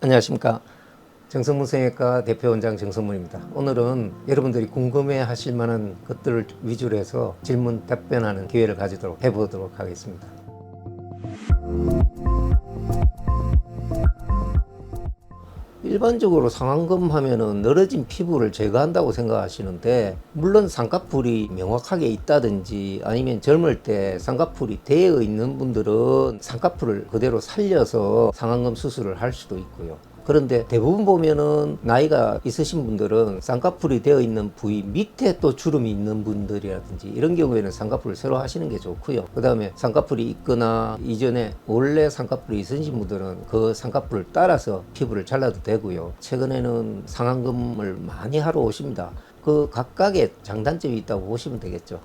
안녕하십니까. 정성문 성형외과 대표원장 정성문입니다. 오늘은 여러분들이 궁금해 하실 만한 것들을 위주로 해서 질문 답변하는 기회를 가지도록 해보도록 하겠습니다. 일반적으로 상안검 하면은 늘어진 피부를 제거한다고 생각하시는데 물론 쌍꺼풀이 명확하게 있다든지 아니면 젊을 때 쌍꺼풀이 되어 있는 분들은 쌍꺼풀을 그대로 살려서 상안검 수술을 할 수도 있고요. 그런데 대부분 보면은 나이가 있으신 분들은 쌍꺼풀이 되어 있는 부위 밑에 또 주름이 있는 분들이라든지 이런 경우에는 쌍꺼풀을 새로 하시는 게 좋고요. 그 다음에 쌍꺼풀이 있거나 이전에 원래 쌍꺼풀이 있으신 분들은 그 쌍꺼풀을 따라서 피부를 잘라도 되고요. 최근에는 상안검을 많이 하러 오십니다. 그 각각의 장단점이 있다고 보시면 되겠죠.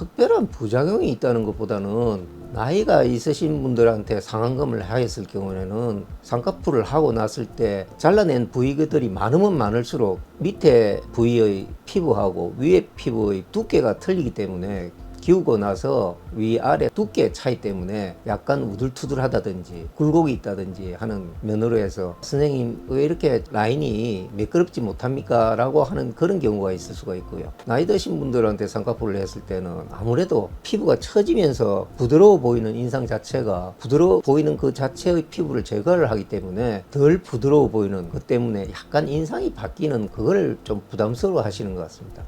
특별한 부작용이 있다는 것보다는 나이가 있으신 분들한테 상안검을 하였을 경우에는 쌍꺼풀을 하고 났을 때 잘라낸 부위들이 많으면 많을수록 밑에 부위의 피부하고 위에 피부의 두께가 틀리기 때문에 기우고 나서 위아래 두께 차이 때문에 약간 우둘투둘하다든지 굴곡이 있다든지 하는 면으로 해서 선생님 왜 이렇게 라인이 매끄럽지 못합니까? 라고 하는 그런 경우가 있을 수가 있고요. 나이 드신 분들한테 쌍꺼풀을 했을 때는 아무래도 피부가 처지면서 부드러워 보이는 인상 자체가 부드러워 보이는 그 자체의 피부를 제거를 하기 때문에 덜 부드러워 보이는 것 때문에 약간 인상이 바뀌는 그걸 좀 부담스러워 하시는 것 같습니다.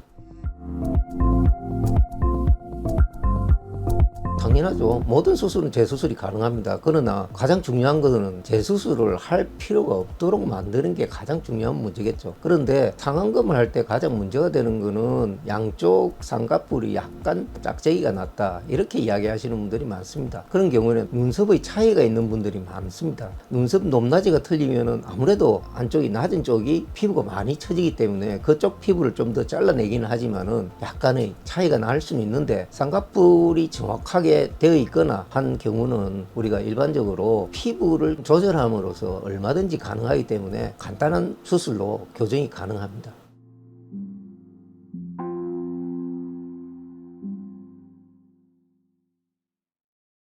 당연하죠. 모든 수술은 재수술이 가능합니다. 그러나 가장 중요한 것은 재수술을 할 필요가 없도록 만드는 게 가장 중요한 문제겠죠. 그런데 상안검을 할 때 가장 문제가 되는 거는 양쪽 쌍꺼풀이 약간 짝재기가 났다. 이렇게 이야기하시는 분들이 많습니다. 그런 경우에는 눈썹의 차이가 있는 분들이 많습니다. 눈썹 높낮이가 틀리면은 아무래도 안쪽이 낮은 쪽이 피부가 많이 처지기 때문에 그쪽 피부를 좀 더 잘라내기는 하지만은 약간의 차이가 날 수는 있는데 쌍꺼풀이 정확하 게 되어 있거나 한 경우는 우리가 일반적으로 피부를 조절함으로써 얼마든지 가능하기 때문에 간단한 수술로 교정이 가능합니다.